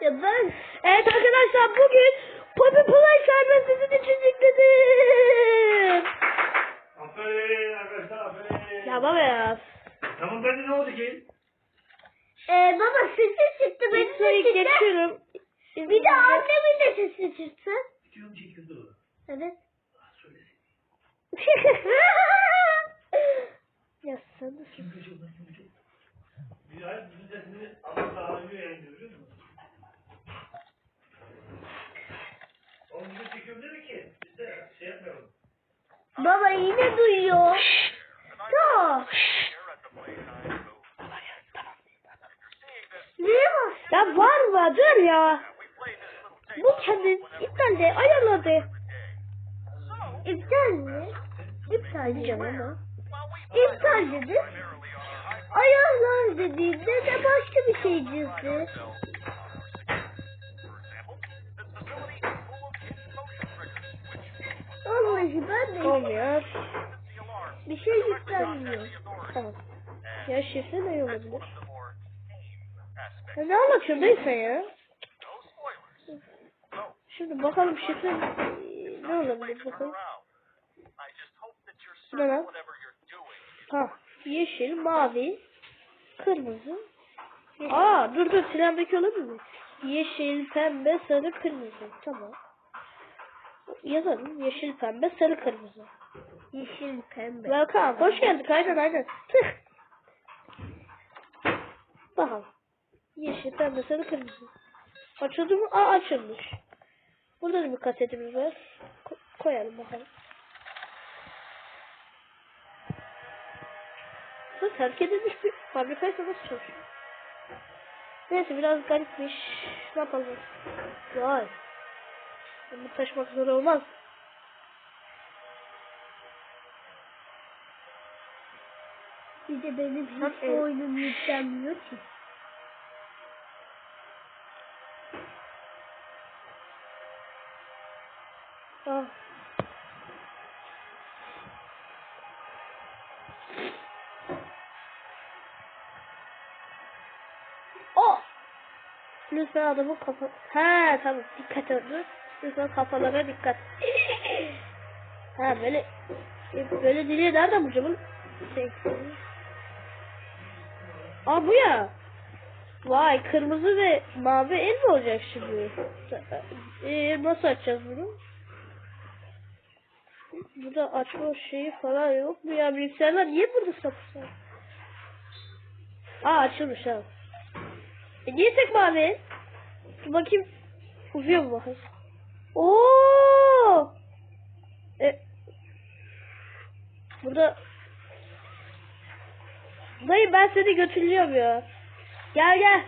Ya ben Evet arkadaşlar bugün Poppy Playtime'ı sizin için yükledim. Aferin arkadaşlar aferin. Ya baba ya. Tamam ben de ne oldu ki? Ee, baba sesi çıktı benim de çıktı. geçiyorum. Bir de annemin de sesi çıktı. Videom çekiyordu. Evet. Ah, Söylesin. ya sana Kim görecek lan kim görecek? Bir ay bizim sesini Allah da ağlıyor yani görüyor musun? Oğlum çekiyorum dedi ki biz de şey yapmayalım. baba yine duyuyor. Da. Neye bas? Ya var mı? Dur ya. Bu kendi iptal de ayarladı. İptal mi? İptal diyeceğim ama. İptal dedi. Ayarlar dediğinde de başka bir şey cızdı. Vallahi ben de Olmuyor. bir şey yüklenmiyor. Tamam. Ya şifre ne olabilir? Ya ne sen ya? Şimdi bakalım şifre ne olabilir bakalım. Ne lan? Ha, yeşil, mavi, kırmızı. Aa, dur dur, trendeki olabilir mi? Yeşil, pembe, sarı, kırmızı. Tamam. Yazalım. Yeşil, pembe, sarı, kırmızı. Yeşil pembe. Welcome. Hoş geldik. Aynen aynen. Tık. Bakalım. Yeşil, pembe, sarı, kırmızı. Açıldı mı? Aa açılmış. Burada da bir kasetimiz var. Ko- koyalım bakalım. Bu terk edilmiş bir fabrikaysa nasıl çalışıyor? Neyse biraz garipmiş. Ne yapalım? Vay. Bunu taşımak zor olmaz. Bir de benim hiç evet. oyunum yüklenmiyor ki. Ah. Oh! Lütfen adamın kafa... He tamam dikkat edin. Lütfen kafalara dikkat. ha böyle... Böyle dili nereden bulacağım bunu? Şey... Aa bu ya. Vay kırmızı ve mavi el mi olacak şimdi? Ee, nasıl açacağız bunu? Burada açma şeyi falan yok mu ya? Bilgisayarlar niye burada sapsa? Aa açılmış ha. E niye tek mavi? Dur bakayım. Uzuyor mu bakayım? Oo! E, burada Dayı ben seni götürüyorum ya. Gel gel.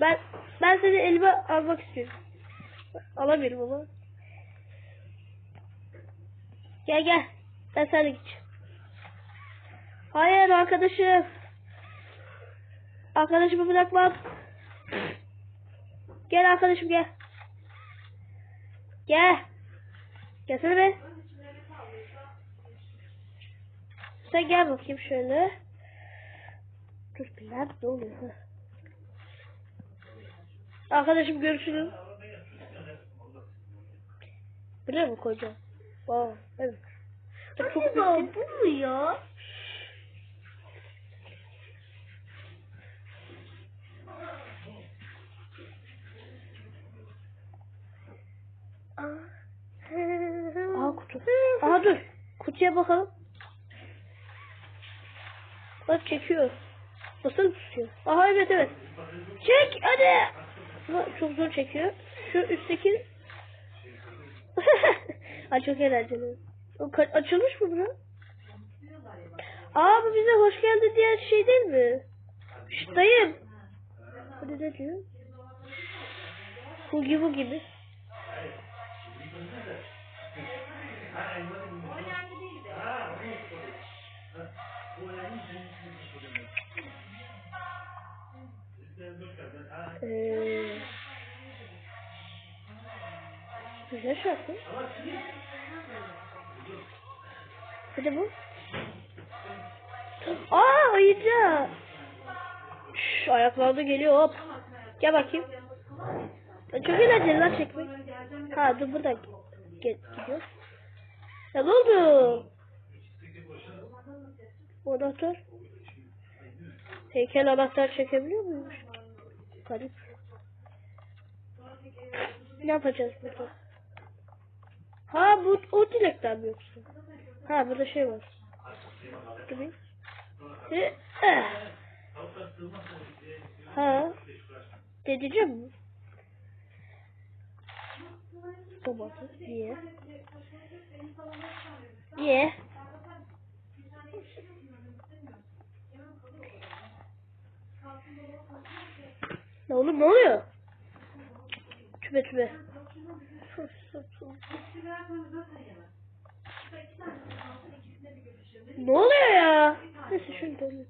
Ben ben seni elime almak istiyorum. Alamıyorum ama. Gel gel. Ben sana gideceğim. Hayır arkadaşım. Arkadaşımı bırakmam. Gel arkadaşım gel. Gel. Gelsene be. Sen gel bakayım şöyle. Dur bir lan oluyor? Arkadaşım görüşürüz. Buraya mı koyacağım? Wow, evet. Büyük. bu mu ya? Aha kutu. Aha dur. Kutuya bakalım. Bak çekiyor. Nasıl tutuyor? Aha evet evet. Çek hadi. Ama çok zor çekiyor. Şu üstteki. Ay çok eğlenceli. O açılmış mı bura? Aa bu bize hoş geldin diyen şey değil mi? Şşt dayım. Hadi ne diyor? Hugi bu gibi. Ee, güzel şarkı. Hadi bu. Aa oyuncak. Şş, ayaklarda geliyor hop. Gel bakayım. Çok eğlenceli lan çekmek. Ha dur buradan ge- gidiyor. Ya ne oldu? Anahtar. Heykel anahtar çekebiliyor muymuş? Garip. Ne yapacağız burada? Ha bu o dilekten mi yoksa? Ha burada şey var. Bir. E, eh. Ha. Dedeceğim mi? Domates. Niye? Niye? Ne oğlum ne oluyor? Tübe tübe. Ne oluyor ya? Neyse şunu dönüyor.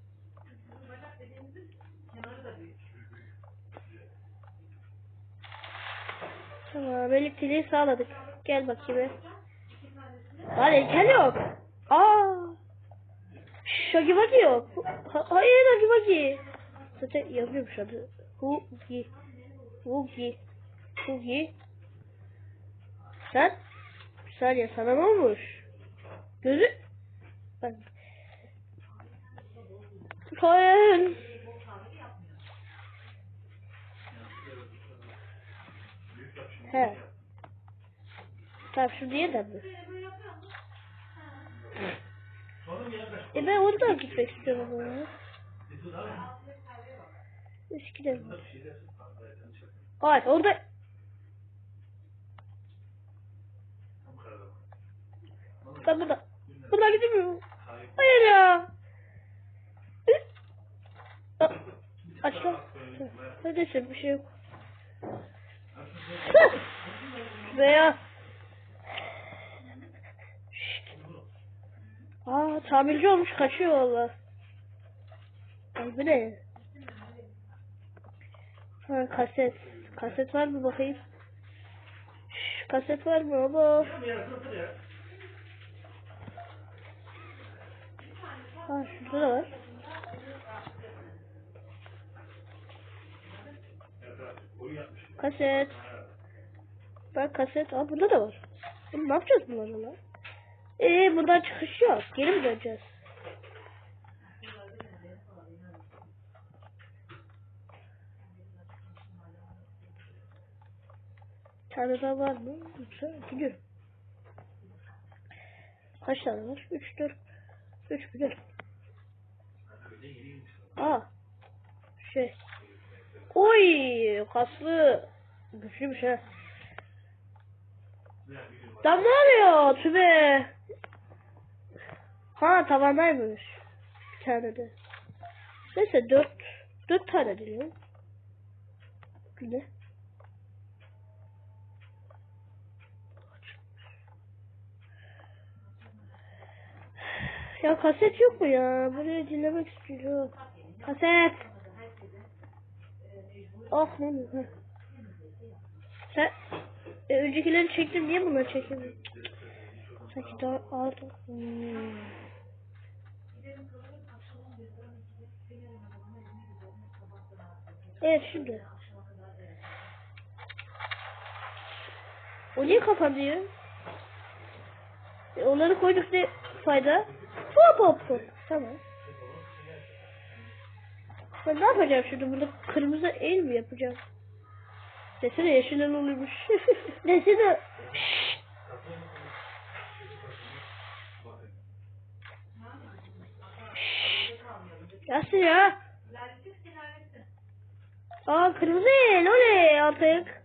Tamam elektriği sağladık. Gel bakayım. Lan heykel yok. Aa. Şagi Wagi yok. Ha- hayır Wagi. Zaten yazıyormuş adı. Hugi. Hugi. Hugi. Sen? Bir saniye sana ne olmuş? Gözü... Ben... Hayır. He. Tamam şu diye de mi? E ben oradan gitmek istiyorum ama ya. Eskiden. Hayır orada. Ben burada. Buradan gidemiyorum. Hayır ya. Aa, Aç lan. Neyse bir şey yok. Veya. Aa tamirci olmuş kaçıyor valla. Ay bu ne? Ha kaset. Kaset var mı bakayım? Şş, kaset var mı baba? Ha şurada da var. Kaset. Bak kaset. Aa burada da var. Oğlum ne yapacağız bunlarla? Ee buradan çıkış yok. Geri mi döneceğiz? Bir tane daha var mı? Yoksa gidiyorum. Kaç tane var? 3, 4, 3 mü? 4. Aa. Şey. Oy kaslı. Güçlüymüş ha. Lan ne oluyor tübe? Ha tavandaymış. Bir tane de. Neyse dört. Dört tane diyor. Ne? Ya kaset yok mu ya? Buraya dinlemek istiyorum. Kaset. Oh ne? Heh. Sen e, öncekileri çektim niye bunları çekemiyorum? Sanki daha ağır. Hmm. Evet şimdi. O niye kapandı? E, onları koyduk ne fayda? Hop hop hop. Tamam. Ben ne yapacağım şimdi? Burada kırmızı el mi yapacağım? Desene yeşil oluyormuş. Desene. Şşş. Yasin ya. Aa kırmızı el oley artık.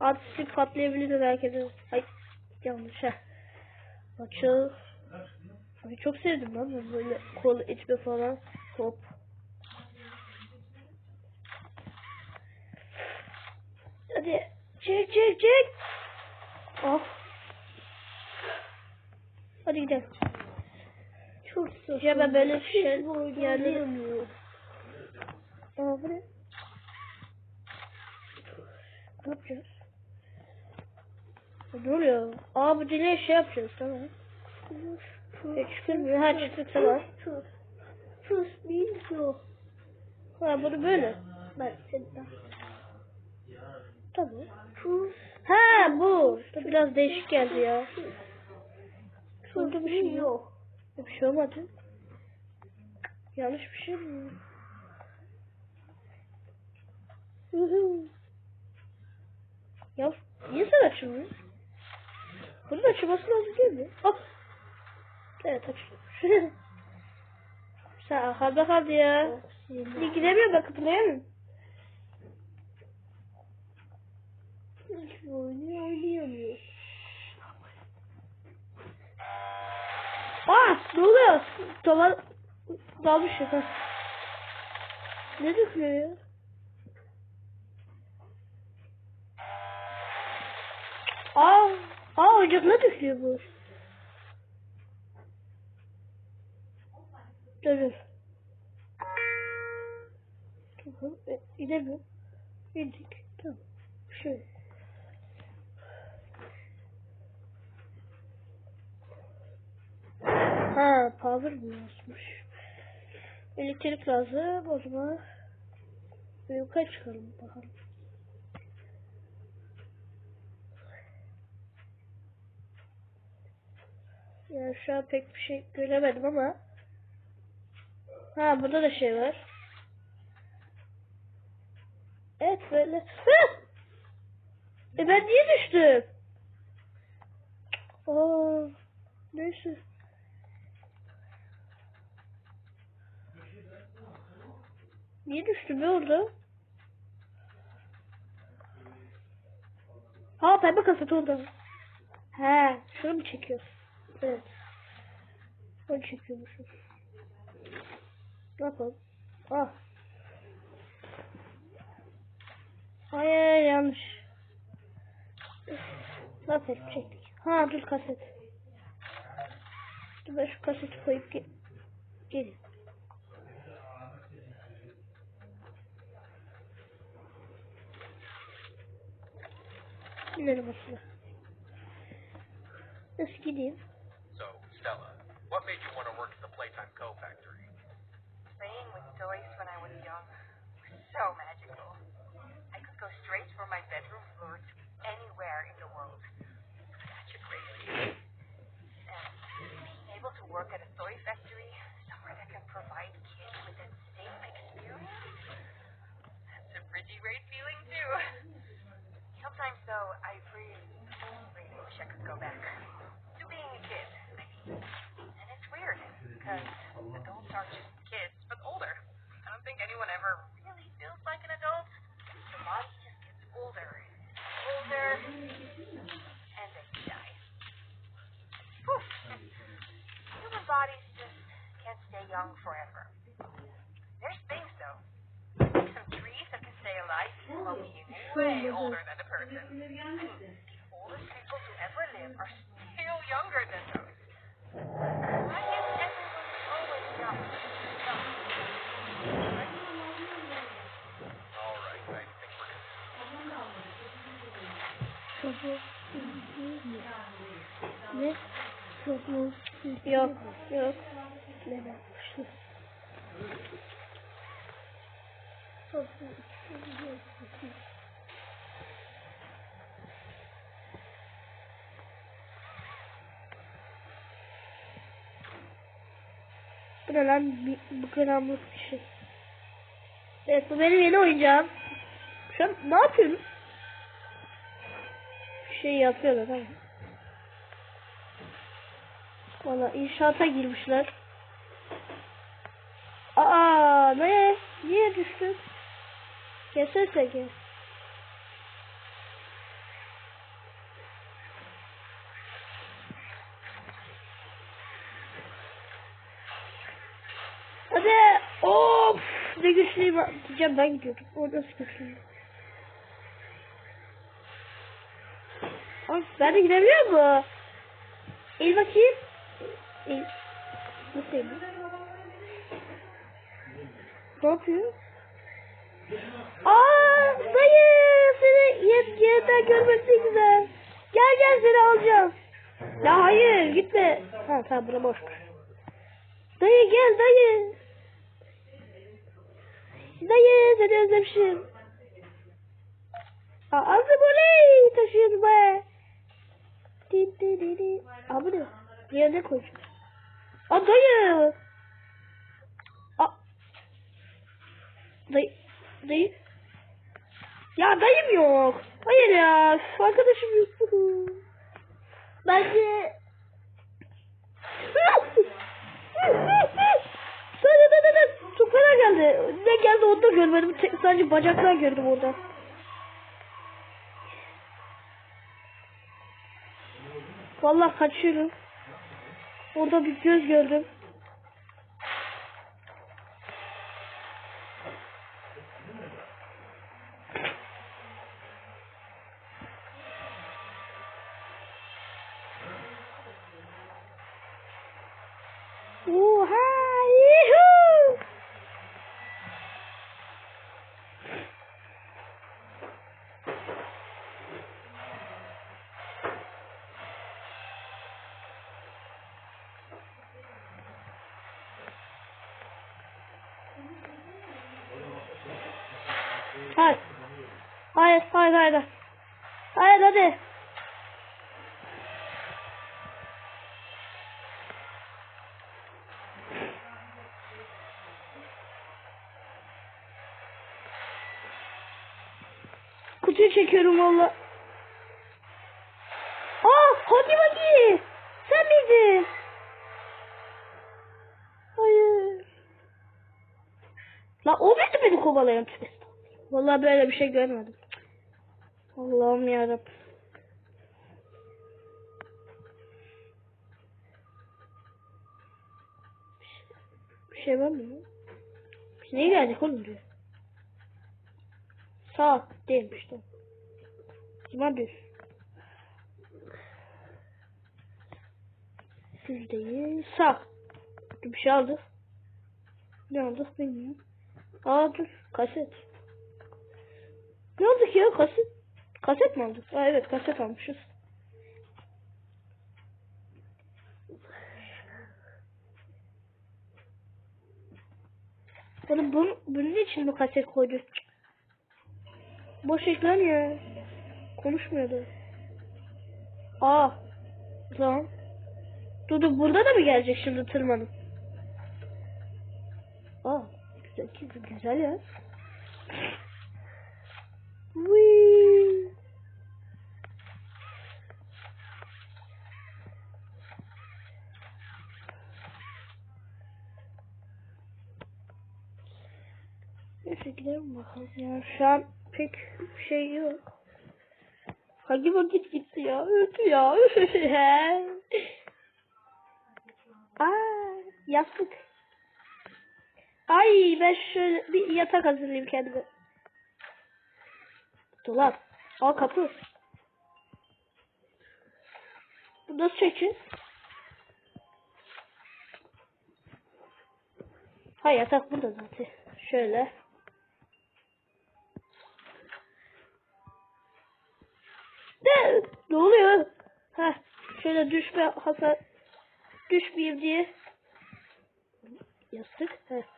Artistik patlayabilir herkese. Ay yanlış ha. Açıl. Ay çok sevdim lan ben böyle kol itme falan. Hop. Hadi çek çek çek. Oh. Hadi gidelim. Çok sıkı. Ya ben böyle şey yerleri... Aa bu ne? Ne yapacağız? Ne oluyor? Aa bu dile şey yapacağız tamam. E çıkılmıyor. Ha çıktık tamam. Sus. Sus bilmiyor. Ha bunu böyle. Bak sen. Tamam. Tuz. Ha bu. Biraz değişik geldi ya. Şurada bir şey yok. Bir şey olmadı. Yanlış bir şey mi? Ya niye sen açılmıyor? Bunun açılması lazım değil mi? Hop. Evet açılıyor. sen arkada kaldı ya. Bir gidemiyor bak kıplayamıyorum. Oynuyor oynayamıyor. Aa ne oluyor? Tava dalmış ya. Ne döküyor ya? Aa, aa oyuncak ne döküyor bu? Dur. Tamam, e, gidemiyorum. İndik. Tamam. Şöyle. Ha, power mı yazmış? Elektrik lazım. O zaman yukarı çıkalım bakalım. Yani şu an pek bir şey göremedim ama. Ha burada da şey var. Evet böyle. Hı! E ben niye düştüm? Aa, neyse. Niye düştü be orada? Ha pembe kaset orada. He, şunu mu çekiyor? Evet. Onu çekiyormuşum. Yapalım? Ah. Hayır yanlış. Yapalım çektik. Ha dur kaset. Dur ben şu kaseti koyup ge gelin. Gidelim aslında. Nasıl gideyim? So, Stella, what made you want to work at the Playtime Co. Playing with toys when I was young was so magical. I could go straight from my bedroom floor to anywhere in the world. Such a great feeling. And being able to work at a toy factory, somewhere that can provide kids with that same experience, that's a pretty great feeling too. Sometimes though, I really, really wish I could go back to being a kid. And it's weird because think anyone ever Ne? Yok mu? Yok. Yok. Ne yapmıştı? Bu ne lan? Bir, bu gramlık bir şey. Evet bu benim yeni oyuncağım. Şu an ne yapıyorum? Bir şey yapıyorlar ama. Valla inşaata girmişler. Aa ne? Niye düştün? Keserse gel. Hadi. Of. Ne güçlüyüm. Diyeceğim ben gidiyordum. O nasıl güçlüyüm? Ay, ben de gidebiliyor mu? İl bakayım. İl. Nasıl? Ne yapıyor? Aa dayı seni yeniden görmek ne güzel. Gel gel seni alacağım. Ya hayır gitme. Ha tamam bura boş. Dayı gel dayı. Dayı seni özlemişim. Ağzım oley taşıyordu be. Di di di di. Abi ne? Yerine koyacağım. Aa dayı. Aa. Dayı. Dayı. Ya dayım yok. Hayır ya. Arkadaşım yok. Bence da da da çok fena geldi. Ne geldi onu da görmedim. Sadece bacaklar gördüm orada. Vallahi kaçıyorum. Orada bir göz gördüm. Hayır. Hayır, hayır, hayır. Hayır, hadi. Kutuyu çekiyorum valla. Aa, hadi hadi. Sen miydin? Hayır. La o muydu beni kovalayan tübe? Vallahi böyle bir şey görmedim. Allah'ım yarabbim. Bir şey var mı? Biz niye geldik oğlum diyor. Sağ değilmiş tamam. Zaman düz. Düz değil. Sağ. Bir şey aldık. Ne aldık bilmiyorum. Aa dur. Kaset. Ne aldık ya kaset? Kaset mi aldık? Aa, evet kaset almışız. Oğlum bunun, bunun için mi kaset koyduk? Boş ekran ya. Konuşmuyordu. Aa. Lan. Dur dur burada da mı gelecek şimdi tırmanıp? Aa. Güzel, güzel ya. Whee! Neyse gidelim bakalım ya. Şu an pek şey yok. Hangi vakit gitti ya? Öldü ya. Aa, yastık. Ay ben şöyle bir yatak hazırlayayım kendime. Dolap. Al kapı. Bu nasıl çekeceğiz? Ha yatak burada zaten. Şöyle. Ne? Ne oluyor? Ha, şöyle düşme hasar düşmeyeyim diye. Yastık. Ha.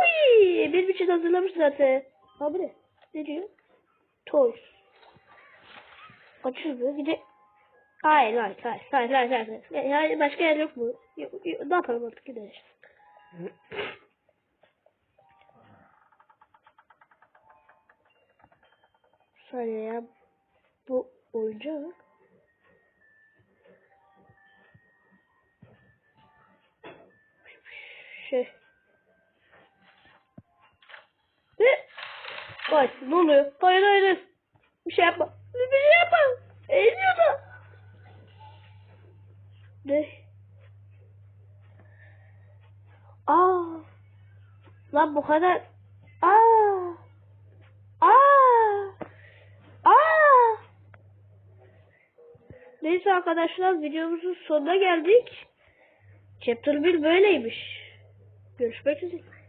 Uy, benim için hazırlamış zaten. Abi ne? Ne diyor? Toys. Açılmıyor. Bir de Hayır, hayır, hayır, hayır, başka yer yok mu? Ne yapalım artık gidelim. Bir saniye. Bu oyuncak. Ay ne oluyor? Hayır hayır. Bir şey yapma. Bir şey yapma. Eğiliyor da. Ne? Aa. Lan bu kadar. Aa. Aa. Aa. Neyse arkadaşlar videomuzun sonuna geldik. Chapter 1 böyleymiş. Görüşmek üzere.